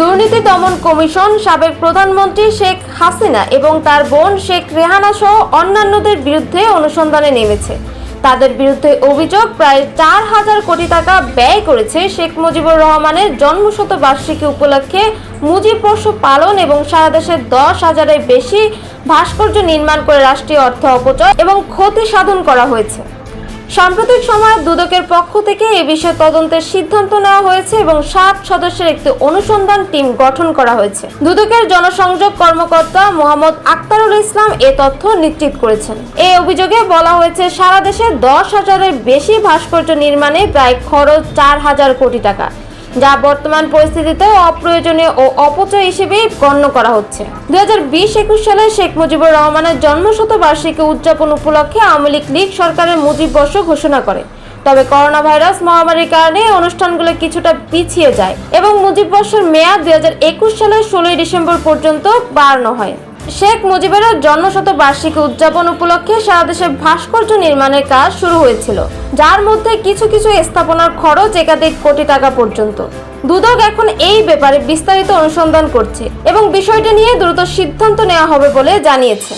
দুর্নীতি দমন কমিশন, সাবেক প্রধানমন্ত্রী শেখ হাসিনা এবং তার বোন শেখ রেহানা সহ অন্যান্যদের বিরুদ্ধে অনুসন্ধানে নেমেছে। তাদের বিরুদ্ধে অভিযোগ প্রায় চার হাজার কোটি টাকা ব্যয় করেছে শেখ মুজিবুর রহমানের জন্মশত বার্ষিকী উপলক্ষে মুজিব বর্ষ পালন এবং সারা দেশে দশ হাজারের বেশি ভাস্কর্য নির্মাণ করে রাষ্ট্রীয় অর্থ অপচয় এবং ক্ষতি সাধন করা হয়েছে। সাম্প্রতিক সময়ে দুদকের পক্ষ থেকে এ বিষয়ে তদন্তের সিদ্ধান্ত নেওয়া হয়েছে এবং সাত সদস্যের একটি অনুসন্ধান টিম গঠন করা হয়েছে। দুদকের জনসংযোগ কর্মকর্তা মোহাম্মদ আক্তারুল ইসলাম এ তথ্য নিশ্চিত করেছেন। এই অভিযোগে বলা হয়েছে, সারা দেশে দশ হাজারের বেশি ভাস্কর্য নির্মাণে প্রায় খরচ চার হাজার কোটি টাকা। যা বর্তমান পরিস্থিতিতে অপ্রয়োজনীয় ও অপচয় হিসেবে গণ্য করা হচ্ছে। দু হাজার বিশ একুশ সালে শেখ মুজিবুর রহমানের জন্মশত বার্ষিকী উদযাপন উপলক্ষে আওয়ামী লীগ সরকারের মুজিব বর্ষ ঘোষণা করে। তবে করোনা ভাইরাস মহামারীর কারণে অনুষ্ঠানগুলো কিছুটা পিছিয়ে যায় এবং মুজিব বর্ষের মেয়াদ দুই হাজার একুশ সালের ষোলোই ডিসেম্বর পর্যন্ত বাড়ানো হয়। শেখ মুজিবের জন্মশতবার্ষিকী উদযাপন উপলক্ষে সারা দেশে ভাস্কর্য নির্মাণের কাজ শুরু হয়েছিল, যার মধ্যে কিছু কিছু স্থাপনার খরচ একাধিক কোটি টাকা পর্যন্ত। দুদক এখন এই ব্যাপারে বিস্তারিত অনুসন্ধান করছে এবং বিষয়টি নিয়ে দ্রুত সিদ্ধান্ত নেওয়া হবে বলে জানিয়েছে।